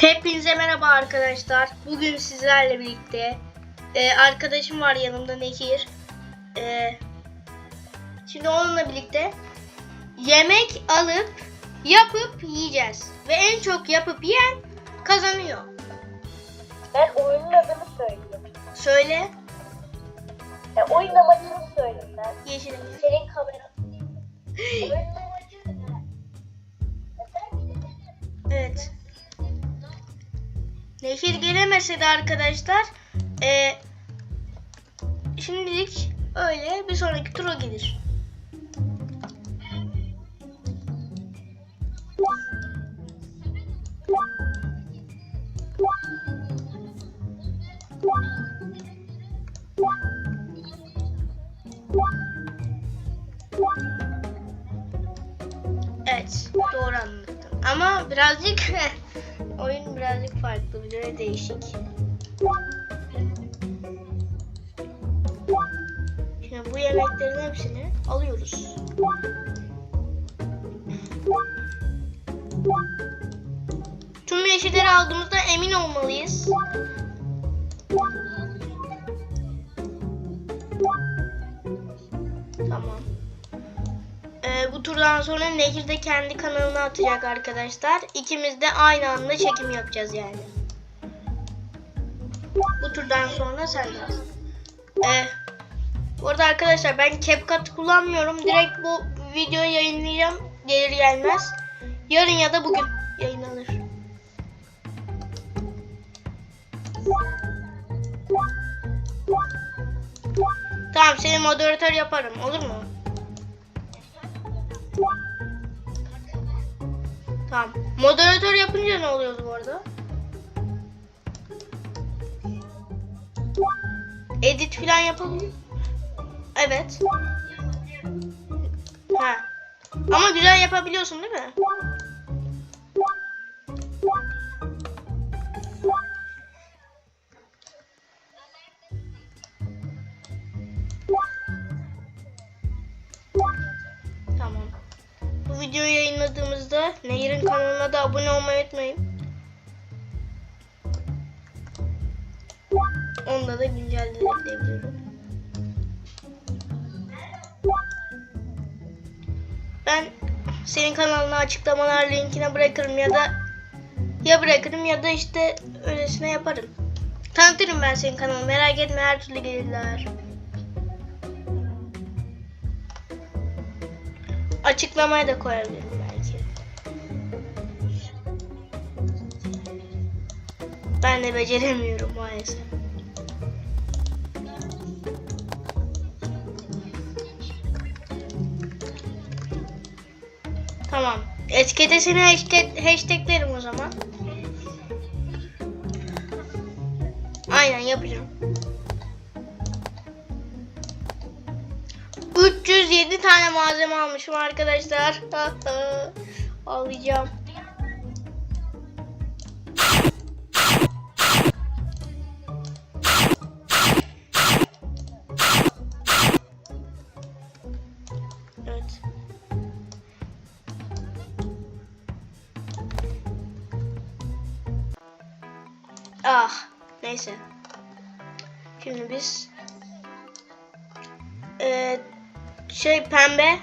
Hepinize merhaba arkadaşlar. Bugün sizlerle birlikte e, arkadaşım var yanımda Nekir. E, şimdi onunla birlikte yemek alıp yapıp yiyeceğiz. Ve en çok yapıp yiyen kazanıyor. Ben oyunun adını söyleyeyim. Söyle. E, oyun amacını söyleyeyim ben. Yeşil. Senin kameran. oyunun Nehir gelemese de arkadaşlar e, şimdilik öyle bir sonraki tura gelir. Evet, doğru anlattın. Ama birazcık farklı, bir de değişik. Şimdi bu yemeklerin hepsini alıyoruz. Tüm yeşilleri aldığımızda emin olmalıyız. Turdan sonra Nehir de kendi kanalına atacak arkadaşlar. İkimiz de aynı anda çekim yapacağız yani. Bu turdan sonra sen de. Ee, bu arada arkadaşlar ben CapCut kullanmıyorum. Direkt bu videoyu yayınlayacağım. Gelir gelmez. Yarın ya da bugün yayınlanır. Tamam seni moderatör yaparım olur mu? Tamam. Moderatör yapınca ne oluyordu bu arada? Edit falan yapabiliyor. Evet. Ha. Ama güzel yapabiliyorsun değil mi? Videoyu yayınladığımızda Nehir'in kanalına da abone olmayı unutmayın. Onda da güncelleri ekleyebilirim. Ben senin kanalına açıklamalar linkine bırakırım ya da ya bırakırım ya da işte öylesine yaparım. Tanıtırım ben senin kanalı merak etme her türlü gelirler. Açıklamaya da koyabilirim Ben de beceremiyorum maalesef. Tamam. Etikete seni hashtag, hashtaglerim o zaman. Aynen yapacağım. 307 tane malzeme almışım arkadaşlar. Ağlayacağım. Ah, neyse. Şimdi biz eee şey pembe.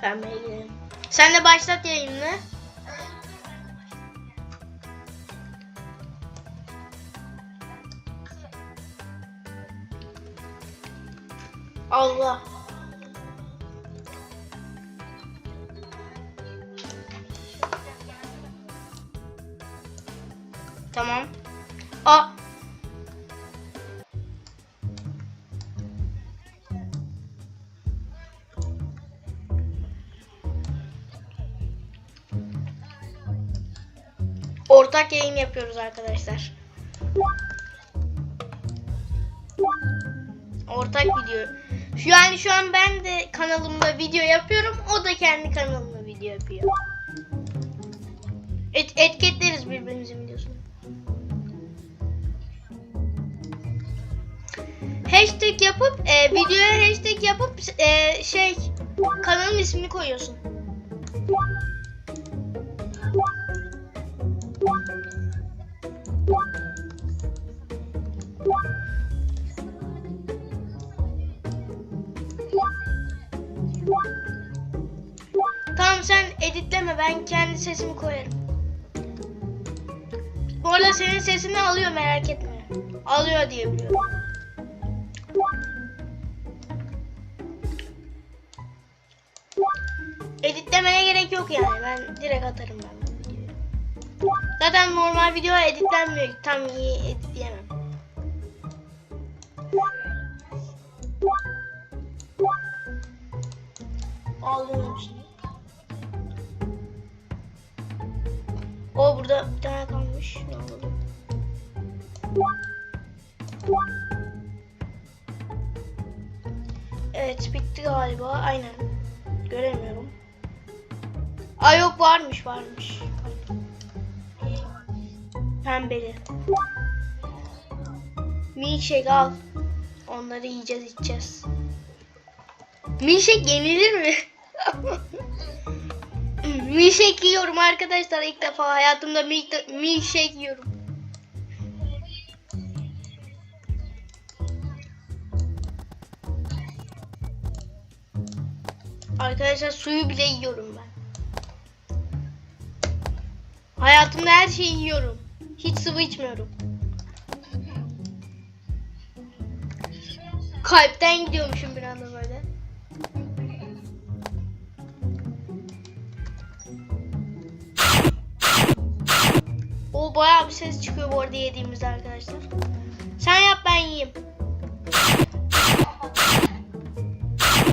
Pembeye gidelim. Sen de başlat yayını. Allah. Ortak yayın yapıyoruz arkadaşlar. Ortak video. Şu yani şu an ben de kanalımda video yapıyorum. O da kendi kanalında video yapıyor. Et, etiketleriz birbirimizin videosunu. Hashtag yapıp e, videoya hashtag yapıp e, şey kanalın ismini koyuyorsun. Editleme ben kendi sesimi koyarım. Bu arada senin sesini alıyor merak etme. Alıyor diye biliyorum. Editlemeye gerek yok yani. Ben direkt atarım ben bu videoyu. Zaten normal video editlenmiyor. Tam iyi editleyemem. Alıyorum şimdi. Burada bir tane kalmış. Ne oldu? Evet bitti galiba. Aynen. Göremiyorum. Aa yok varmış varmış. Pembeli. Milkshake al. Onları yiyeceğiz içeceğiz. Milkshake yenilir mi? milkshake yiyorum arkadaşlar ilk defa hayatımda milk milkshake yiyorum. Arkadaşlar suyu bile yiyorum ben. Hayatımda her şeyi yiyorum. Hiç sıvı içmiyorum. Kalpten gidiyormuşum bir anda böyle. O bayağı bir ses çıkıyor bu arada yediğimizde arkadaşlar. Sen yap ben yiyeyim.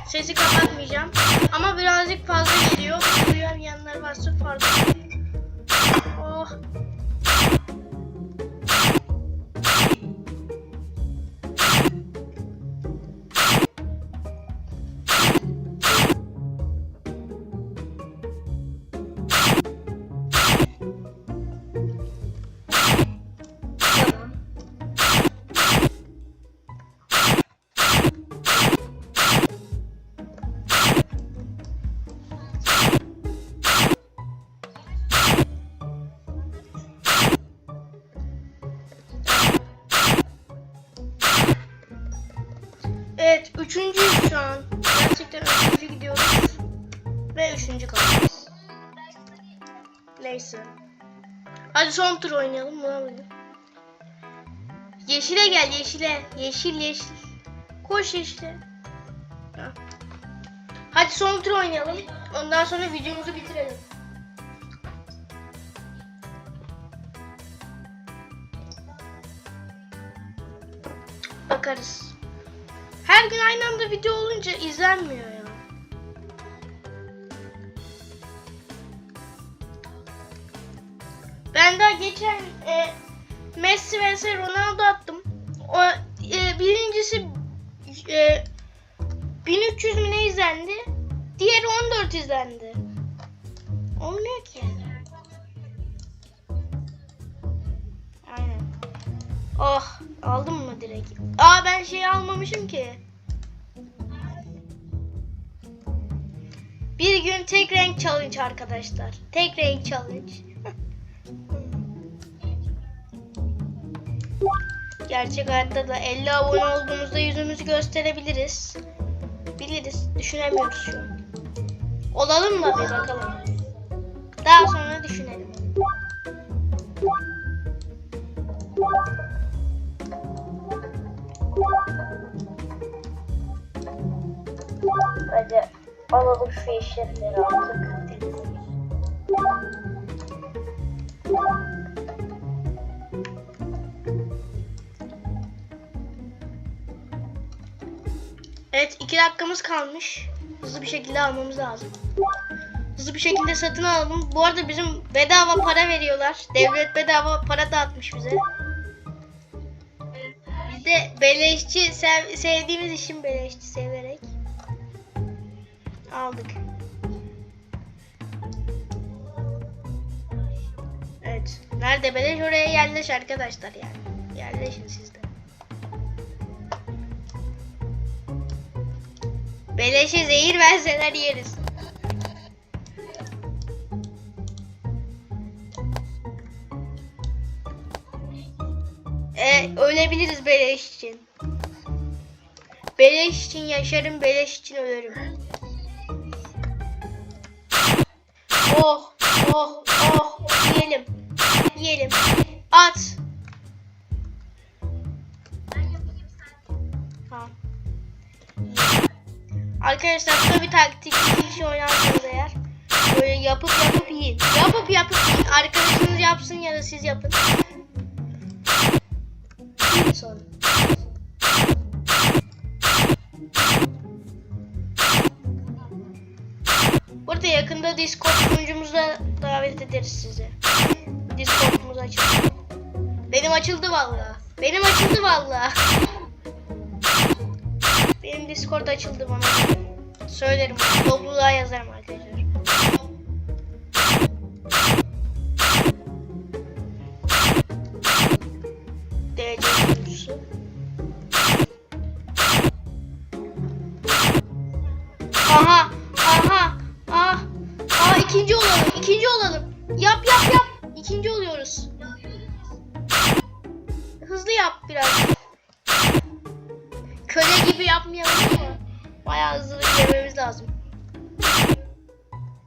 Sesi kapatmayacağım. Ama birazcık fazla geliyor. Duyamayanlar varsa pardon. Oh. Evet, üçüncüyüz şu an. Gerçekten üçüncü gidiyoruz. Ve üçüncü kalacağız. Neyse. Hadi son tur oynayalım. Buna bakın. Yeşile gel, yeşile. Yeşil, yeşil. Koş yeşile. Ha. Hadi son tur oynayalım. Ondan sonra videomuzu bitirelim. Bakarız. Her gün aynı anda video olunca izlenmiyor ya. Ben daha geçen e, Messi vs Ronaldo attım. O e, birincisi e, 1300 mü ne izlendi? Diğeri 14 izlendi. Olmuyor ki. Aynen. Oh aldım mı direkt? Aa ben şey almamışım ki. Bir gün tek renk challenge arkadaşlar. Tek renk challenge. Gerçek hayatta da 50 abone olduğumuzda yüzümüzü gösterebiliriz. Biliriz. Düşünemiyoruz şu an. Olalım mı bir bakalım. Daha sonra düşünelim. Şu yeşilleri artık. Evet iki dakikamız kalmış. Hızlı bir şekilde almamız lazım. Hızlı bir şekilde satın alalım. Bu arada bizim bedava para veriyorlar. Devlet bedava para dağıtmış bize. Biz de beleşçi sev- sevdiğimiz için beleşçi severek aldık. Evet. Nerede beleş oraya yerleş arkadaşlar yani. Yerleşin siz de. Beleşe zehir verseler yeriz. E, ölebiliriz beleş için. Beleş için yaşarım, beleş için ölürüm. Oh oh oh yiyelim. Yiyelim. At. Arkadaşlar burada bir taktik bir şey oynarsanız eğer böyle yapıp yapıp yiyin. Yapıp yapıp yiyin. Arkadaşınız yapsın ya da siz yapın. Sonra. Burada yakında Discord sunucumuza davet ederiz sizi. Discord'umuz açıldı. Benim açıldı vallahi. Benim açıldı vallahi. Benim Discord açıldı bana. Söylerim. Topluluğa yazarım arkadaşlar. İkinci olalım. Yap yap yap. İkinci oluyoruz. Hızlı yap biraz. Köle gibi yapmayalım ama bayağı hızlı yememiz lazım.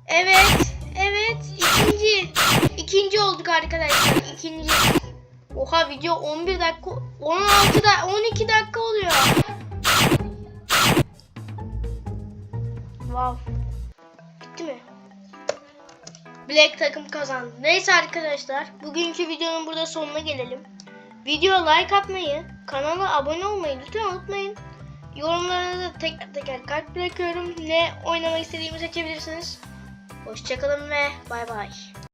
Evet, evet ikinci. İkinci olduk arkadaşlar. İkinci. Oha video 11 dakika 16 da 12 dakika oluyor. Wow. Black takım kazandı. Neyse arkadaşlar. Bugünkü videonun burada sonuna gelelim. Videoya like atmayı, kanala abone olmayı lütfen unutmayın. Yorumlarınızı teker teker kalp bırakıyorum. Ne oynamak istediğimi seçebilirsiniz. Hoşçakalın ve bay bay.